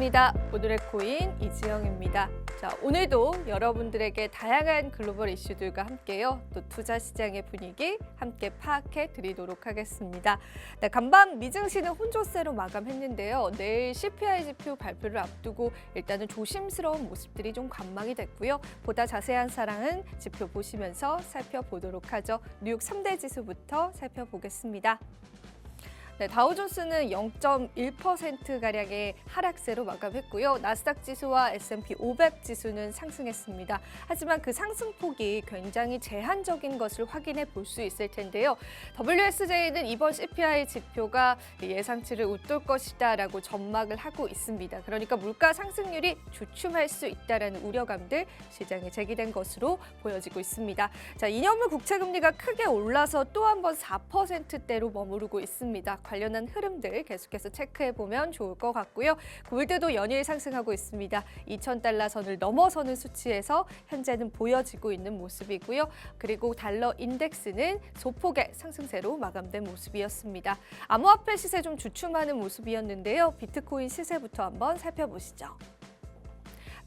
반갑습니다. 오늘의 코인 이지영입니다. 자, 오늘도 여러분들에게 다양한 글로벌 이슈들과 함께요. 또 투자 시장의 분위기 함께 파악해 드리도록 하겠습니다. 네, 간밤 미증시는 혼조세로 마감했는데요. 내일 CPI 지표 발표를 앞두고 일단은 조심스러운 모습들이 좀 관망이 됐고요. 보다 자세한 사랑은 지표 보시면서 살펴보도록 하죠. 뉴욕 3대 지수부터 살펴보겠습니다. 네, 다우존스는 0.1% 가량의 하락세로 마감했고요. 나스닥 지수와 S&P 500 지수는 상승했습니다. 하지만 그 상승폭이 굉장히 제한적인 것을 확인해 볼 수 있을 텐데요. WSJ는 이번 CPI 지표가 예상치를 웃돌 것이다 라고 전망을 하고 있습니다. 그러니까 물가 상승률이 주춤할 수 있다라는 우려감들 시장에 제기된 것으로 보여지고 있습니다. 자, 이년물 국채 금리가 크게 올라서 또 한 번 4%대로 머무르고 있습니다. 관련한 흐름들 계속해서 체크해 보면 좋을 것 같고요. 골드도 연일 상승하고 있습니다. 2,000달러 선을 넘어서는 수치에서 현재는 보여지고 있는 모습이고요. 그리고 달러 인덱스는 소폭의 상승세로 마감된 모습이었습니다. 암호화폐 시세 좀 주춤하는 모습이었는데요. 비트코인 시세부터 한번 살펴보시죠.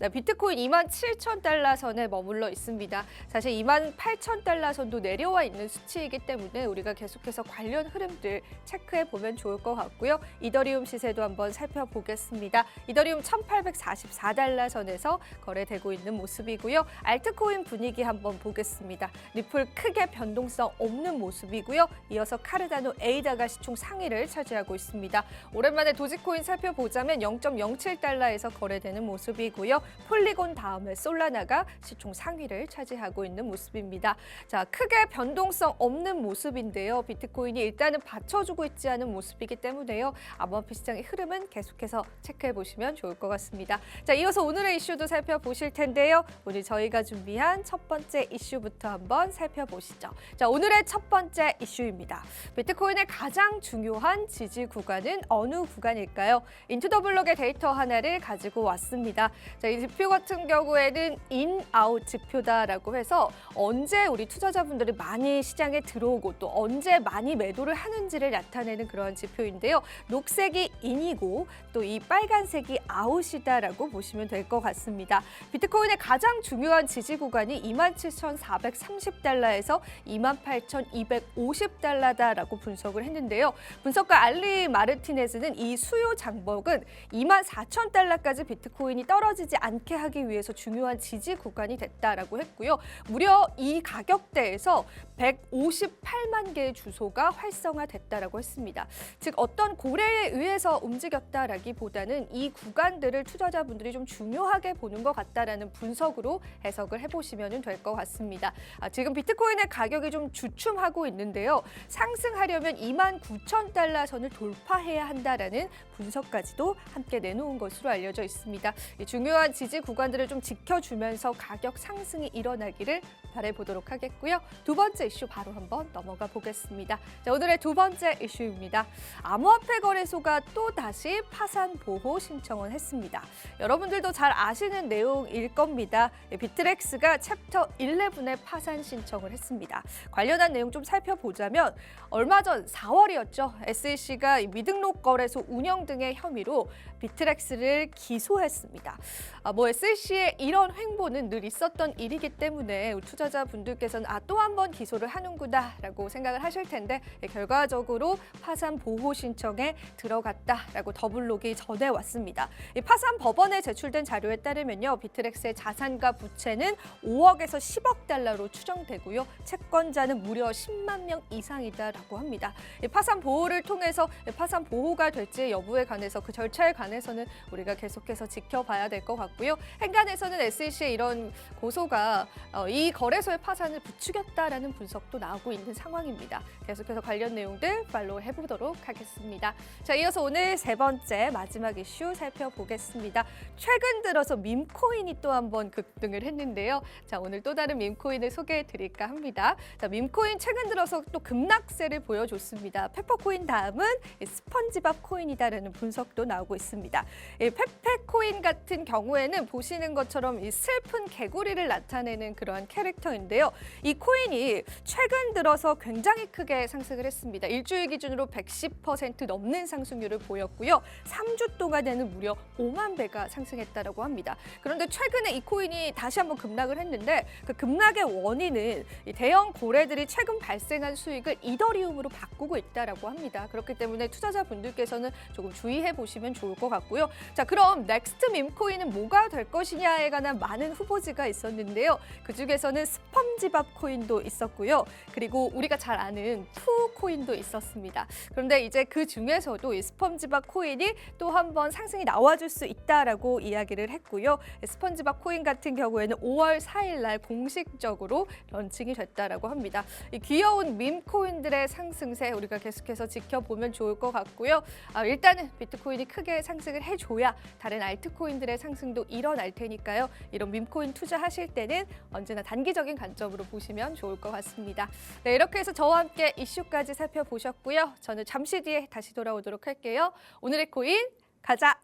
네, 비트코인 2만 7천 달러 선에 머물러 있습니다. 사실 2만 8천 달러 선도 내려와 있는 수치이기 때문에 우리가 계속해서 관련 흐름들 체크해 보면 좋을 것 같고요. 이더리움 시세도 한번 살펴보겠습니다. 이더리움 1,844달러 선에서 거래되고 있는 모습이고요. 알트코인 분위기 한번 보겠습니다. 리플 크게 변동성 없는 모습이고요. 이어서 카르다노 에이다가 시총 상위를 차지하고 있습니다. 오랜만에 도지코인 살펴보자면 0.07달러에서 거래되는 모습이고요. 폴리곤 다음에 솔라나가 시총 상위를 차지하고 있는 모습입니다. 자, 크게 변동성 없는 모습인데요. 비트코인이 일단은 받쳐주고 있지 않은 모습이기 때문에요. 암호화폐 시장의 흐름은 계속해서 체크해 보시면 좋을 것 같습니다. 자, 이어서 오늘의 이슈도 살펴보실 텐데요. 오늘 저희가 준비한 첫 번째 이슈부터 한번 살펴보시죠. 자, 오늘의 첫 번째 이슈입니다. 비트코인의 가장 중요한 지지 구간은 어느 구간일까요? 인투더블록의 데이터 하나를 가지고 왔습니다. 자, 이 지표 같은 경우에는 인, 아웃 지표다라고 해서 언제 우리 투자자분들이 많이 시장에 들어오고 또 언제 많이 매도를 하는지를 나타내는 그런 지표인데요. 녹색이 인이고 또 이 빨간색이 아웃이다라고 보시면 될 것 같습니다. 비트코인의 가장 중요한 지지 구간이 27,430달러에서 28,250달러다라고 분석을 했는데요. 분석가 알리 마르티네즈는 이 수요 장벽은 24,000달러까지 비트코인이 떨어지지 않게 하기 위해서 중요한 지지 구간이 됐다라고 했고요. 무려 이 가격대에서 158만 개의 주소가 활성화됐다라고 했습니다. 즉 어떤 고래에 의해서 움직였다라기보다는 이 구간들을 투자자분들이 좀 중요하게 보는 것 같다라는 분석으로 해석을 해보시면 될 것 같습니다. 아, 지금 비트코인의 가격이 좀 주춤하고 있는데요. 상승하려면 2만 9천 달러 선을 돌파해야 한다라는 분석까지도 함께 내놓은 것으로 알려져 있습니다. 이 중요한 지지 구간들을 좀 지켜주면서 가격 상승이 일어나기를 바라보도록 하겠고요. 두 번째 이슈 바로 한번 넘어가 보겠습니다. 자, 오늘의 두 번째 이슈입니다. 암호화폐 거래소가 또 다시 파산 보호 신청을 했습니다. 여러분들도 잘 아시는 내용일 겁니다. 예, 비트렉스가 챕터 11의 파산 신청을 했습니다. 관련한 내용 좀 살펴보자면 얼마 전 4월이었죠. SEC가 미등록 거래소 운영 등의 혐의로 비트렉스를 기소했습니다. 아, 뭐 SEC의 이런 횡보는 늘 있었던 일이기 때문에 투자자분들께서는 아, 또 한 번 기소를 하는구나라고 생각을 하실 텐데 예, 결과적으로 파산 보호 신청에 들어갔다라고 더블록이 전해왔습니다. 이 파산 법원에 제출된 자료에 따르면요, 비트렉스의 자산과 부채는 5억에서 10억 달러로 추정되고요, 채권자는 무려 10만 명 이상이다라고 합니다. 이 파산 보호를 통해서 파산 보호가 될지 여부에 관해서 그 절차에 관해서는 우리가 계속해서 지켜봐야 될 것 같고 요. 행간에서는 SEC의 이런 고소가 어, 이 거래소의 파산을 부추겼다라는 분석도 나오고 있는 상황입니다. 계속해서 관련 내용들 팔로우 해보도록 하겠습니다. 자, 이어서 오늘 세 번째 마지막 이슈 살펴보겠습니다. 최근 들어서 밈코인이 또 한 번 급등을 했는데요. 자, 오늘 또 다른 밈코인을 소개해 드릴까 합니다. 자, 밈코인 최근 들어서 또 급락세를 보여줬습니다. 페퍼코인 다음은 이 스펀지밥 코인이다라는 분석도 나오고 있습니다. 이 페페코인 같은 경우에 경우에는 보시는 것처럼 이 슬픈 개구리를 나타내는 그러한 캐릭터인데요. 이 코인이 최근 들어서 굉장히 크게 상승을 했습니다. 일주일 기준으로 110% 넘는 상승률을 보였고요. 3주 동안에는 무려 5만 배가 상승했다라고 합니다. 그런데 최근에 이 코인이 다시 한번 급락을 했는데 그 급락의 원인은 이 대형 고래들이 최근 발생한 수익을 이더리움으로 바꾸고 있다라고 합니다. 그렇기 때문에 투자자분들께서는 조금 주의해 보시면 좋을 것 같고요. 자, 그럼 넥스트 밈코인은 뭐가 될 것이냐에 관한 많은 후보지가 있었는데요. 그 중에서는 스펀지밥 코인도 있었고요. 그리고 우리가 잘 아는 푸 코인도 있었습니다. 그런데 이제 그 중에서도 이 스펀지밥 코인이 또 한 번 상승이 나와줄 수 있다라고 이야기를 했고요. 스펀지밥 코인 같은 경우에는 5월 4일 날 공식적으로 런칭이 됐다라고 합니다. 이 귀여운 밈 코인들의 상승세 우리가 계속해서 지켜보면 좋을 것 같고요. 아, 일단은 비트코인이 크게 상승을 해줘야 다른 알트코인들의 상승도 일어날 테니까요. 이런 밈코인 투자하실 때는 언제나 단기적인 관점으로 보시면 좋을 것 같습니다. 네, 이렇게 해서 저와 함께 이슈까지 살펴보셨고요. 저는 잠시 뒤에 다시 돌아오도록 할게요. 오늘의 코인 가자.